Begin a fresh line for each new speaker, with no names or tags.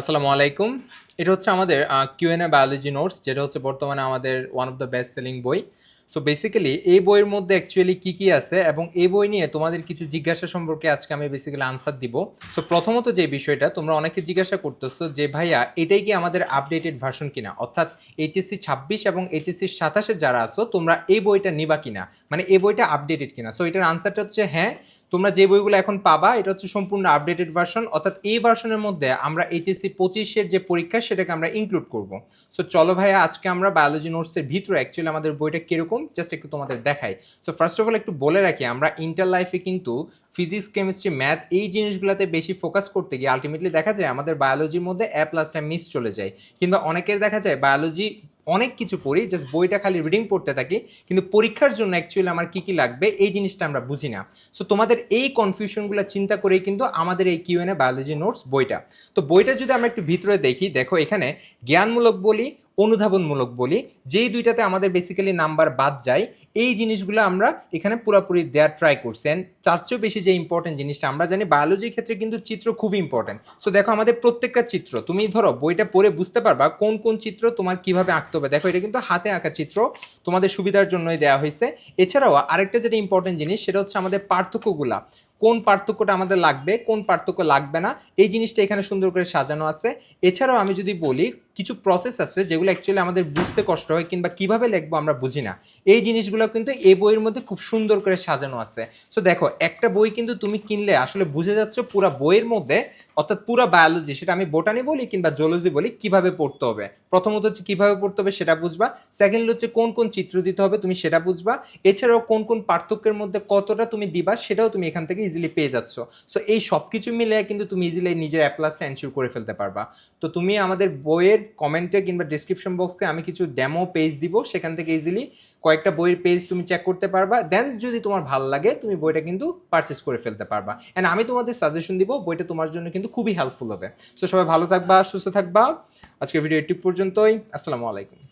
আসসালামু আলাইকুম। এটা হচ্ছে আমাদের কিউএনএ বায়োলজি নোটস যেটা হচ্ছে বর্তমানে আমাদের one of the best selling বই। সো বেসিক্যালি এই বইয়ের মধ্যে অ্যাকচুয়ালি কী কী আছে এবং এই বই নিয়ে তোমাদের কিছু জিজ্ঞাসা সম্পর্কে আজকে আমি বেসিক্যালি আনসার দিব। সো প্রথমত যে বিষয়টা, তোমরা অনেকে জিজ্ঞাসা করতেছো যে, ভাইয়া, এটাই কি আমাদের আপডেটেড ভার্সন কিনা? অর্থাৎ এইচএসসি ছাব্বিশ এবং এইচএসসি সাতাশে যারা আছো, তোমরা এই বইটা নিবা কিনা? মানে এই বইটা আপডেটেড কিনা? সো এটার আনসারটা হচ্ছে হ্যাঁ তোমরা যে বইগুলো এখন পাবা, এটা হচ্ছে সম্পূর্ণ আপডেটেড ভার্সন অর্থাৎ এই ভার্সনের মধ্যে আমরা এইচএসসি পঁচিশের যে পরীক্ষা, সেটাকে আমরা ইনক্লুড করব। সো চলো ভাইয়া, আজকে আমরা বায়োলজি নোটসের ভিতরে অ্যাকচুয়ালি আমাদের বইটা কীরকম জাস্ট একটু তোমাদের দেখাই। সো ফার্স্ট অফ অল একটু বলে রাখি, আমরা ইন্টার লাইফে কিন্তু ফিজিক্স কেমিস্ট্রি ম্যাথ এই জিনিসগুলোতে বেশি ফোকাস করতে গিয়ে আলটিমেটলি দেখা যায় আমাদের বায়োলজির মধ্যে এ প্লাসটা মিস চলে যায়। কিংবা অনেকের দেখা যায় বায়োলজি অনেক কিছু পড়ি জাস্ট বইটা খালি রিডিং পড়তে থাকি, কিন্তু পরীক্ষার জন্য অ্যাকচুয়ালি আমার কী কী লাগবে এই জিনিসটা আমরা বুঝি না। সো তোমাদের এই কনফিউশনগুলো চিন্তা করেই কিন্তু আমাদের এই কিউএনএ বায়োলজি নোটস বইটা। তো বইটা যদি আমরা একটু ভিতরে দেখি, দেখো এখানে জ্ঞানমূলক বলি অনুধাবনমূলক বলি, যেই দুইটাতে আমাদের বেসিক্যালি নাম্বার বাদ যায়, এই জিনিসগুলো আমরা এখানে পুরোপুরি দেওয়ার ট্রাই করছি। অ্যান্ড তার চেয়েও বেশি যে ইম্পর্টেন্ট জিনিসটা আমরা জানি বায়োলজির ক্ষেত্রে কিন্তু চিত্র খুবই ইম্পর্টেন্ট সো দেখো আমাদের প্রত্যেকটা চিত্র, তুমি ধরো বইটা পড়ে বুঝতে পারবা কোন কোন চিত্র তোমার কীভাবে আঁকতে হবে। দেখো এটা কিন্তু হাতে আঁকা চিত্র, তোমাদের সুবিধার জন্যই দেওয়া হয়েছে। এছাড়াও আরেকটা যেটা ইম্পর্টেন্ট জিনিস, সেটা হচ্ছে আমাদের পার্থক্যগুলা। কোন পার্থক্যটা আমাদের লাগবে, কোন পার্থক্য লাগবে না, এই জিনিসটা এখানে সুন্দর করে সাজানো আছে। এছাড়াও আমি যদি বলি, কিছু প্রসেস আছে যেগুলো অ্যাকচুয়ালি আমাদের বুঝতে কষ্ট হয় কিংবা কীভাবে লিখব আমরা বুঝি না। এই জিনিসগুলো কিন্তু এই বইয়ের মধ্যে খুব সুন্দর করে সাজানো আছে। সো দেখো, একটা বই কিন্তু তুমি কিনলে আসলে বুঝে যাচ্ছ পুরো বইয়ের মধ্যে, অর্থাৎ পুরো বায়োলজি সেটা আমি বোটানি বলি কিংবা জোলজি বলি, কীভাবে পড়তে হবে। প্রথমত হচ্ছে কীভাবে পড়তে হবে সেটা বুঝবা। সেকেন্ড হচ্ছে কোন কোন চিত্র দিতে হবে তুমি সেটা বুঝবা। এছাড়াও কোন কোন পার্থক্যের মধ্যে কতটা তুমি দিবা সেটাও তুমি এখান থেকে ইজিলি পেয়ে যাচ্ছ। সো এই সব কিছু মিলে কিন্তু তুমি ইজিলি নিজের অ্যাপ্লাসটা এনশিওর করে ফেলতে পারবা। তো তুমি আমাদের বইয়ের কমেন্টে কিংবা ডিসক্রিপশন বক্সে আমি কিছু ডেমো পেজ দিব, সেখান থেকে ইজিলি কয়েকটা বইয়ের পেজ তুমি চেক করতে পারবা। দেন যদি তোমার ভালো লাগে, তুমি বইটা কিন্তু পারচেস করে ফেলতে পারবা। অ্যান্ড আমি তোমাদের সাজেশন দিব, বইটা তোমার জন্য কিন্তু খুবই হেল্পফুল হবে। সো সবাই ভালো থাকবা, সুস্থ থাকবা। আজকে ভিডিও এটি পর্যন্তই। আসসালামু আলাইকুম।